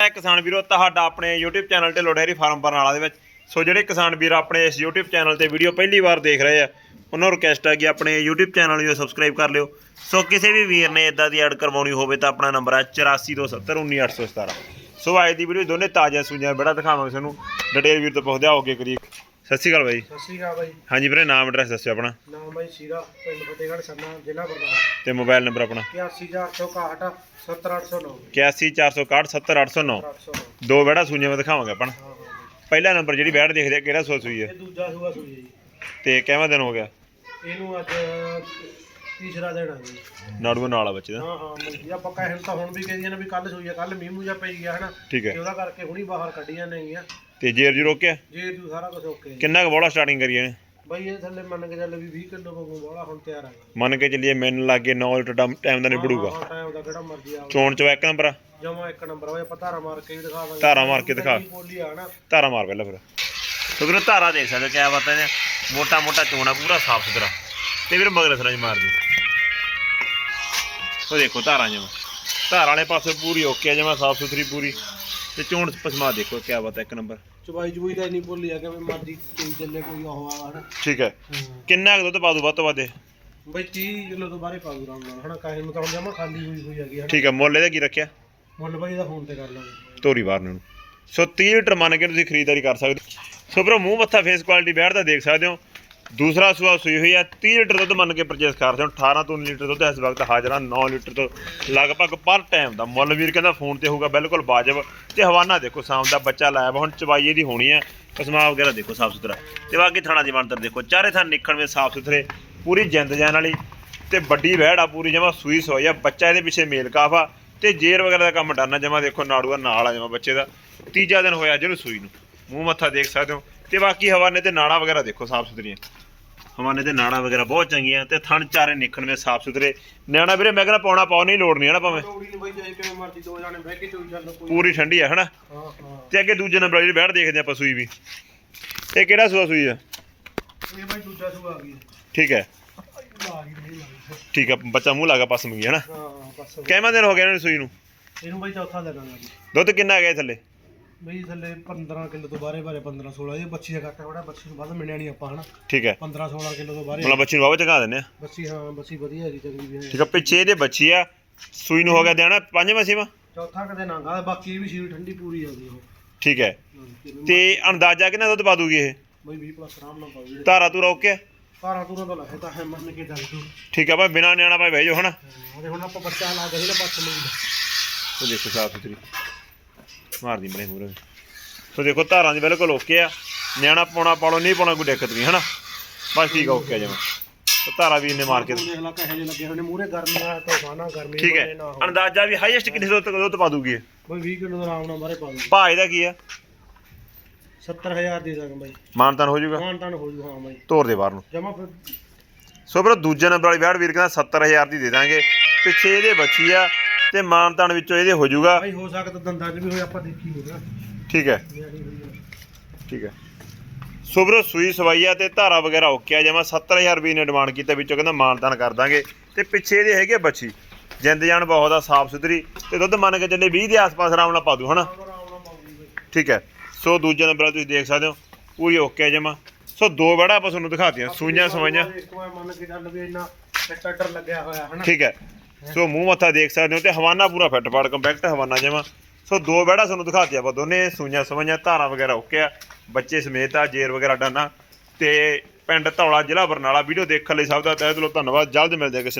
ਹੈ ਕਿਸਾਨ ਵੀਰੋ, ਤੁਹਾਡਾ ਆਪਣੇ YouTube ਚੈਨਲ 'ਤੇ ਡੇਅਰੀ ਫਾਰਮ ਬਰਨਾਲਾ ਦੇ ਵਿੱਚ। ਸੋ ਜਿਹੜੇ ਕਿਸਾਨ ਵੀਰ ਆਪਣੇ ਇਸ YouTube ਚੈਨਲ ਤੇ ਵੀਡੀਓ ਪਹਿਲੀ ਵਾਰ ਦੇਖ ਰਹੇ ਆ, ਉਹਨਾਂ ਨੂੰ ਰਿਕਵੈਸਟ ਆ ਕਿ ਆਪਣੇ YouTube ਚੈਨਲ ਨੂੰ ਸਬਸਕ੍ਰਾਈਬ ਕਰ ਲਿਓ। ਸੋ ਕਿਸੇ ਵੀ ਵੀਰ ਨੇ ਇਦਾਂ ਦੀ ਐਡ ਕਰਵਾਉਣੀ ਹੋਵੇ ਤਾਂ ਆਪਣਾ ਨੰਬਰ ਹੈ 8427191817 ਸੋ ਅੱਜ ਦੀ ਵੀਡੀਓ ਦੋਨੇ ਤਾਜ਼ਾ ਸੂਈਆਂ, ਬੜਾ ਦਿਖਾਵਾਂਗੇ ਤੁਹਾਨੂੰ। ਡਿਟੇਲ ਵੀਰ ਤੋਂ ਪੁੱਛਦੇ ਆਓਗੇ ਕਰੀ ਸਤਿ ਸ਼੍ਰੀ ਅਕਾਲ ਬਾਈ। ਸਤਿ ਸ਼੍ਰੀ ਅਕਾਲ ਬਾਈ। ਹਾਂਜੀ ਵੀਰੇ ਨਾਮ ਐਡਰੈਸ ਦੱਸਿਓ ਆਪਣਾ। ਨਾਮ ਬਾਈ ਸੀਰਾ ਪਿੰਡ ਫਤਿਹਗੜ੍ਹ ਸੰਨਾ ਜ਼ਿਲ੍ਹਾ ਬਰਨਾਲਾ। ਤੇ ਮੋਬਾਈਲ ਨੰਬਰ ਆਪਣਾ। 81461 70809 81461 70809 809 ਦੋ ਬੜਾ ਸੂਈਆਂ ਮੈਂ ਦਿਖਾਵਾਂਗੇ ਆਪਣਾ ਪਹਿਲਾ ਨੰਬਰ ਜਿਹੜੀ ਬੈਠ ਦੇਖਦੇ ਆ ਕਿਹੜਾ ਸੂਆ ਸੂਈ ਹੈ ਇਹ ਦੂਜਾ ਸੂਆ ਸੂਈ ਹੈ ਜੀ। ਤੇ ਕਿੰਨਾ ਦਿਨ ਹੋ ਗਿਆ? ਇਹਨੂੰ ਅੱਜ ਤੀਸਰਾ ਦਿਨ ਆ ਜੀ। ਨਾੜੂ ਨਾਲ ਆ ਬੱਚੇ ਦਾ। ਹਾਂ ਹਾਂ ਮੰਗੀ ਆਪਾਂ ਕਹਿਣ ਤਾਂ ਹੁਣ ਵੀ ਕਹਿੰਦੀਆਂ ਨੇ ਵੀ ਕੱਲ ਸੂਈ ਆ ਕੱਲ ਮੀਂਹ ਜਿਹਾ ਪਈ ਗਿਆ ਹਨਾ। ਤੇ ਉਹਦਾ ਕਰਕੇ ਹੁਣੀ ਬਾਹਰ ਕੱਢੀਆਂ ਨੇਗੀਆਂ। ਤੇ ਜੇਰ ਜੀ ਰੋਕਿਆ? ਜੇ ਤੂੰ ਸਾਰਾ ਕੁਝ ਓਕੇ ਕਿੰਨਾ ਕੁ ਬੋਲਾ ਸਟਾਰਟਿੰਗ ਕਰੀਏ ਨੇ ਬਾਈ ਇਹ ਥੱਲੇ ਮੰਨ ਕੇ ਚੱਲ ਵੀ 20 ਕਿਲੋ ਵਾਂਗੂ ਬੋਲਾ ਹੁਣ ਤਿਆਰ ਆ ਮੰਨ ਕੇ ਚੱਲੀਏ ਮੈਨੂੰ ਲੱਗੇ 9 ਲੀਟਰ ਟਾਈਮ ਦਾ ਨਿਬੜੂਗਾ। ਟਾਈਮ ਦਾ ਕਿਹੜਾ ਮਰਜ਼ੀ ਆ ਚੋਣ ਚ ਇੱਕ ਨੰਬਰ ਆ। ਜਮਾ ਇੱਕ ਨੰਬਰ ਹੋਇਆ ਆਪਾਂ ਧਾਰਾ ਮਾਰ ਕੇ ਵੀ ਦਿਖਾ ਦਾਂਗੇ। ਧਾਰਾ ਮਾਰ ਕੇ ਦਿਖਾ। ਬੋਲੀ ਆ ਨਾ। ਧਾਰਾ ਮਾਰ ਪਹਿਲਾਂ ਫਿਰ। ਤੋ ਵੀਰ ਧਾਰਾ ਦੇਖ ਸਕਦੇ ਕਿਆ ਬਾਤਾਂ ਨੇ। ਮੋਟਾ ਮੋਟਾ ਚੋਣਾ ਪੂਰਾ ਸਾਫ਼ ਸੁਥਰਾ। ਤੇ ਵੀਰ ਮਗਰ ਸਰਾਂ ਮਾਰ ਦੀ ਉਹ ਦੇਖੋ ਧਾਰਾਂ ਜਮਾ। ਧਾਰਾਂ ਵਾਲੇ ਪਾਸੇ ਪੂਰੀ ਓਕੇ ਆ ਜਮਾ ਸਾਫ਼ ਸੁਥਰੀ ਪੂਰੀ। ਤੇ ਚੋਣ ਪਸਮਾ ਦੇਖੋ ਕਿਆ ਬਾਤ ਹੈ ਇੱਕ ਨੰਬਰ। ਚਬਾਈ ਚਬੂਈ ਤਾਂ ਨਹੀਂ ਬੋਲੀ ਆ ਕਿ ਵੀ ਮਰਜ਼ੀ ਕੋਈ ਚੱਲੇ ਕੋਈ ਉਹ ਆ ਹਨਾ। ਠੀਕ ਹੈ। ਕਿੰਨਾ ਕੁ ਦੁੱਧ ਪਾ ਦੂ ਵੱਧ ਤੋਂ ਵੱਧ ਇਹ? ਬਈ 30 ਕਿਲੋ ਤੋਂ ਬਾਹਰੇ ਪਾਉ ਰਾਮ ਨਾਲ ਹਨਾ। ਕਾਹੇ ਨੂੰ ਤਾਂ ਹੁਣ ਜਮਾ ਖਾਲੀ ਹੋਈ ਹੋਈ ਹੈਗੀ ਹਨਾ। ਠੀਕ ਹੈ ਮੁੱਲ ਇਹਦਾ ਕੀ ਰੱਖਿਆ? ਮੁੱਲ ਬਾਈ ਦਾ ਫੋਨ ਤੇ ਕਰ ਲਾਂਗੇ। ਤੋਰੀ ਬਾਹਰ ਨੂੰ। ਸੋ 30 ਲੀਟਰ ਮੰਨ ਕੇ ਤੁਸੀਂ ਖਰੀਦਦਾਰੀ ਕਰ ਸਕਦੇ ਹੋ। ਸੋ ਭਰਾ ਮੂੰਹ ਮੱਥਾ ਫੇਸ ਕੁਆਲਿਟੀ ਬੈਠਦਾ ਦੇਖ ਸਕਦੇ ਹੋ। ਦੂਸਰਾ ਸੂਆ ਸੂਈ ਹੋਈ ਆ 30 ਲੀਟਰ ਦੁੱਧ ਮੰਨ ਕੇ ਪਰਚੇਸ ਕਰਦੇ ਹੋ 18 ਤੋਂ 19 ਲੀਟਰ ਦੁੱਧ ਇਸ ਵਕਤ ਹਾਜ਼ਰਾ 9 ਲੀਟਰ ਤੋਂ ਲਗਭਗ ਪਰ ਟਾਈਮ ਦਾ। ਮੁੱਲ ਵੀਰ ਕਹਿੰਦਾ ਫੋਨ ਤੇ ਹੋਊਗਾ, ਬਿਲਕੁਲ ਵਾਜਬ। ਤੇ ਹਵਾਨਾ ਦੇਖੋ, ਸ਼ਾਮ ਦਾ ਬੱਚਾ ਲਾਇਆ ਵਾ ਹੁਣ ਚਵਾਈਏ ਦੀ ਹੋਣੀ ਆ। ਕਸਮਾ ਵਗੈਰਾ ਦੇਖੋ, ਸਾਫ਼ ਸੁਥਰਾ। ਤੇ ਬਾਕੀ ਥਾਣਾ ਦੀ ਬਣਤਰ ਦੇਖੋ, ਚਾਰੇ ਥਾਂ ਨਿਕਣ ਵਿੱਚ ਸਾਫ਼ ਸੁਥਰੇ, ਪੂਰੀ ਜਿੰਦ ਜਾਨ ਵਾਲੀ ਤੇ ਵੱਡੀ ਵਹਿੜ ਆ, ਪੂਰੀ ਜਮਾ ਸੂਈ ਸੋਈ ਆ। ਬੱਚਾ ਇਹਦੇ ਪਿੱਛੇ ਮੇਲ ਕਾਫ ਆ ਤੇ ਜੇਰ ਵਗੈਰਾ ਦਾ ਕੰਮ ਡਾਨਾ ਜਮਾ ਦੇਖੋ, ਨਾੜੂਆ ਨਾਲ ਆ ਜਮਾ ਬੱਚੇ ਦਾ। ਤੀਜਾ ਦਿਨ ਹੋਇਆ ਜਿਹਨੂੰ ਸੂਈ ਨੂੰ। ਮੂੰਹ ਮੱਥਾ ਦੇਖ ਸਕਦੇ ਹੋ। ਤੇ ਬਾਕੀ ਹਵਾਨੇ ਤੇ ਨਾੜਾ ਵਗੈਰਾ ਦੇਖੋ, ਸਾਫ਼ ਸੁਥਰੀਆਂ। ਹਵਾਨੇ ਤੇ ਨਾੜਾ ਵਗੈਰਾ ਬਹੁਤ ਚੰਗੀਆਂ ਤੇ ਥਣ ਚਾਰੇ ਨਿਕਣ ਵਿੱਚ ਸਾਫ਼ ਸੁਥਰੇ। ਨਿਆਣਾ ਵੀਰੇ ਮੈਂ ਕਹਿੰਦਾ ਪਾਉਣਾ ਪਾਉ ਨਹੀਂ ਲੋੜ ਨਹੀਂ ਹਨਾ ਭਾਵੇਂ। ਚੌੜੀ ਨਹੀਂ ਬਈ ਚਾਹੇ ਕਿਵੇਂ ਮਰਜ਼ੀ ਦੋ ਜਾਣੇ ਬਹਿ ਕੇ ਚੋਈ ਚੱਲ ਕੋਈ ਪੂਰੀ ਠੰਡੀ ਆ ਹਨਾ? ਹਾਂ ਹਾਂ। ਤੇ ਅੱਗੇ ਦੂਜੇ ਨੰਬਰ ਜਿਹੜੀ ਬੈਠ ਦੇਖਦੇ ਆਪਾਂ ਸੂਈ ਵੀ। ਇਹ ਕਿਹੜਾ ਸੂਆ ਸੂਈ ਆ? ਇਹ ਬਾਈ ਦੂਜਾ ਸੂਆ ਆ। ਗਈ ਠੀਕ ਹੈ। ਆ ਗਈ ਨਹੀਂ ਲੱਗੀ ਠੀਕ ਹੈ ਬੱਚਾ ਮੂੰਹ ਲਾਗਾ ਪਸਮ ਗਿਆ ਹਨਾ? ਹਾਂ ਬਸ ਕਿੰਨਾ ਦਿਨ ਹੋ ਗਿਆ ਇਹਨਾਂ ਨੂੰ ਸੂਈ ਨੂੰ? ਇਹਨੂੰ ਬਾਈ ਚੌਥਾ ਜੀ ਦੁੱਧ ਕਿੰਨਾ ਗਿਆ ਥੱਲੇ? ਬਈ ਥੱਲੇ 15 ਕਿਲੋ ਤੋਂ ਬਾਹਰੇ ਬਾਰੇ 15 16 ਇਹ ਬੱਚੀ ਦਾ ਘੱਟ ਥੋੜਾ ਬੱਚੀ ਨੂੰ ਵੱਧ ਮਿਲਿਆ ਨਹੀਂ ਆਪਾਂ ਹਨਾ? ਠੀਕ ਹੈ। 15 16 ਕਿਲੋ ਤੋਂ ਬਾਹਰੇ। ਮਤਲਬ ਬੱਚੀ ਨੂੰ ਬਾਬਾ ਚੰਗਾ ਦਿੰਦੇ ਆ? ਬੱਚੀ ਹਾਂ ਬੱਚੀ ਵਧੀਆ ਹੈਗੀ ਚੰਗੀ ਵੀ ਹੈ। ਠੀਕ ਆ ਪਿੱਛੇ ਇਹਦੇ ਬੱਚੀ ਆ ਸੂਈ ਨੂੰ ਹੋ ਗਿਆ ਦੇਣਾ ਪੰਜਵਾਂ ਛੇਵਾਂ? ਚੌਥਾ ਕਦੇ ਨਾਂਗਾ ਬਾਕੀ ਇਹ ਵੀ ਸ਼ੀਰ ਠੰਡੀ ਪੂਰੀ ਆ ਗਈ ਉਹ। ਠੀਕ ਹੈ। ਹਾਂ, ਤੇ ਤੇ ਅੰਦਾਜ਼ਾ ਕਿੰਨਾ ਦੁੱਧ ਪਾ ਦੂਗੀ ਇਹ? ਬਈ 20 ਪਲੱਸ ਆਰਾਮ ਨਾਲ ਪਾਉ ਧਾਰਾ ਤੂਰਾ ਓਕੇ ਆ? ਕਾਰਾਂ ਤੂਰਾਂ ਦਾ ਲਾਇਆ ਤਾਂ ਹੈ ਮੰਨ ਕੇ ਚੱਲ ਤੂੰ। ਠੀਕ ਆ ਭਾਈ ਬਿਨਾ ਨਿਆਣਾ ਭਾਈ ਭੇਜੋ ਹਨਾ? ਉਹਦੇ ਹੁਣ ਆਪਾਂ ਬੱਚਾ ਲਾ ਕੇ ਨਾ ਬੱਚ ਲੂਗਾ ਉਹ ਦੇਖੋ ਸਾਫ਼ ਸੁਥਰੀ। ਮਾਰਦੀ ਬਣੇ ਮੂਰੇ ਸੋ ਦੇਖੋ ਧਾਰਾਂ ਦੀ ਬਿਲਕੁਲ ਓਕੇ ਆ। ਨਿਆਣਾ ਪਾਉਣਾ ਪਾਲੋ ਨਹੀਂ ਪਾਉਣਾ ਕੋਈ ਦਿੱਕਤ ਨਹੀਂ ਹਨਾ? ਬਸ ਠੀਕ ਆ ਓਕੇ ਆ ਜਮਾ। ਧਾਰਾ ਵੀ ਇਹਨੇ ਮਾਰ ਕੇ ਦੇਖ ਲਾ ਕਹੇ ਜੇ ਲੱਗੇ ਹੋਣੇ ਮੂਰੇ ਗਰਮੀ ਆ ਤਾਂ ਖਾਣਾ ਗਰਮੀ ਠੀਕ ਹੈ। ਅੰਦਾਜ਼ਾ ਵੀ ਹਾਈਐਸਟ ਕਿੰਨੇ ਦੁੱਧ ਦੁੱਧ ਪਾ ਦੂਗੀ ਇਹ? ਬਈ 20 ਕਿਲੋ ਦਾ ਆਰਾਮ ਨਾਲ ਬਾਰੇ ਪਾ ਦੂੰ ਭਾਅ ਇਹਦਾ ਕੀ ਆ? 70000 ਦੇ ਦਾਂਗਾ ਬਾਈ। ਮਾਨਤਾਨ ਹੋ ਜਾਊਗਾ? ਮਾਨ ਤਾਨ ਹੋ ਜੂ ਹਾਂ ਬਾਈ। ਤੋਰ ਦੇ ਬਾਹਰ ਨੂੰ। ਜਮਾ ਫਿਰ ਸੋ ਵੀਰੋ ਦੂਜੇ ਨੰਬਰ ਵਾਲੀ ਬੈੜ ਵੀਰ ਕਹਿੰਦਾ 70000 ਦੀ ਦੇ ਦਾਂਗੇ। ਪਿੱਛੇ ਇਹਦੇ ਬੱਚੀ ਆ। ਤੇ ਮਾਨਤਾਨ ਵਿੱਚੋਂ ਇਹਦੇ ਹੋ ਜਾਊਗਾ। ਬਾਈ ਹੋ ਸਕਦਾ ਦੰਦਾਂ 'ਚ ਵੀ ਹੋਏ ਆਪਾਂ ਦੇਖੀ ਹੋਗਾ ਠੀਕ ਹੈ। ਠੀਕ ਹੈ। ਸੋ ਵੀਰੋ ਸੂਈ ਸਵਾਈਆ ਤੇ ਧਾਰਾ ਵਗੈਰਾ ਓਕੇ ਆ ਜਮਾ 70000 ਰੁਪਏ ਨੇ ਡਿਮਾਂਡ ਕੀਤਾ ਵਿੱਚੋਂ ਕਹਿੰਦਾ ਮਾਨਤਾਨ ਕਰ ਦਾਂਗੇ। ਤੇ ਪਿੱਛੇ ਇਹਦੇ ਹੈਗੇ ਬੱਚੀ। ਜਿੰਦ ਜਾਨ ਬਹੁਤ ਆ ਸਾਫ਼ ਸੁਥਰੀ। ਤੇ ਦੁੱਧ ਮੰਨ ਕੇ ਚੱਲੇ 20 ਦੇ ਆਸ-ਪਾਸ ਆਰਾਮ ਨਾਲ ਪਾ ਦੂ ਹਨਾ? ਠੀਕ ਹੈ। ਸੋ ਦੂਜੇ ਨੰਬਰ ਤੁਸੀਂ ਦੇਖ ਸਕਦੇ ਹੋ। ਪੂਰੀ ਓਕੇ ਆ ਜਮਾ। ਸੋ ਦੋ ਬੜਾ ਆਪਾਂ ਤੁਹਾਨੂੰ ਦਿਖਾਤੀਆਂ ਸੂਈਆਂ ਸਵਾਈਆਂ। ਇੱਕ ਵਾਰ ਮੰਨ ਕੇ ਚੱਲ ਵੀ ਇੰਨਾ ਟੱਟਰ ਲੱਗਿਆ ਹੋਇਆ ਹਨਾ? ਠੀਕ ਹੈ। ਸੋ ਮੂੰਹ ਮੱਥਾ ਦੇਖ ਸਕਦੇ ਹੋ ਤੇ ਹਵਾਨਾ ਪੂਰਾ ਫਿੱਟ ਫਾੜ ਕੰਪੈਕਟ ਹਵਾਨਾ ਜਮਾ। ਸੋ ਦੋ ਬੈੜਾ ਤੁਹਾਨੂੰ ਦਿਖਾਤੀ ਆਪਾਂ ਦੋਨੇ, ਸੂਈਆਂ ਸਵਾਈਆਂ, ਧਾਰਾਂ ਵਗੈਰਾ ਓਕੇ ਆ ਬੱਚੇ ਸਮੇਤ ਆ, ਜੇਰ ਵਗੈਰਾ ਡਾਨਾ। ਤੇ ਪਿੰਡ ਧੌਲਾ ਜ਼ਿਲ੍ਹਾ ਬਰਨਾਲਾ, ਵੀਡੀਓ ਦੇਖਣ ਲਈ ਸਭ ਦਾ ਤਹਿ ਦਿਲੋਂ ਧੰਨਵਾਦ, ਜਲਦ ਮਿਲਦੇ ਹਾਂ ਕਿਸੇ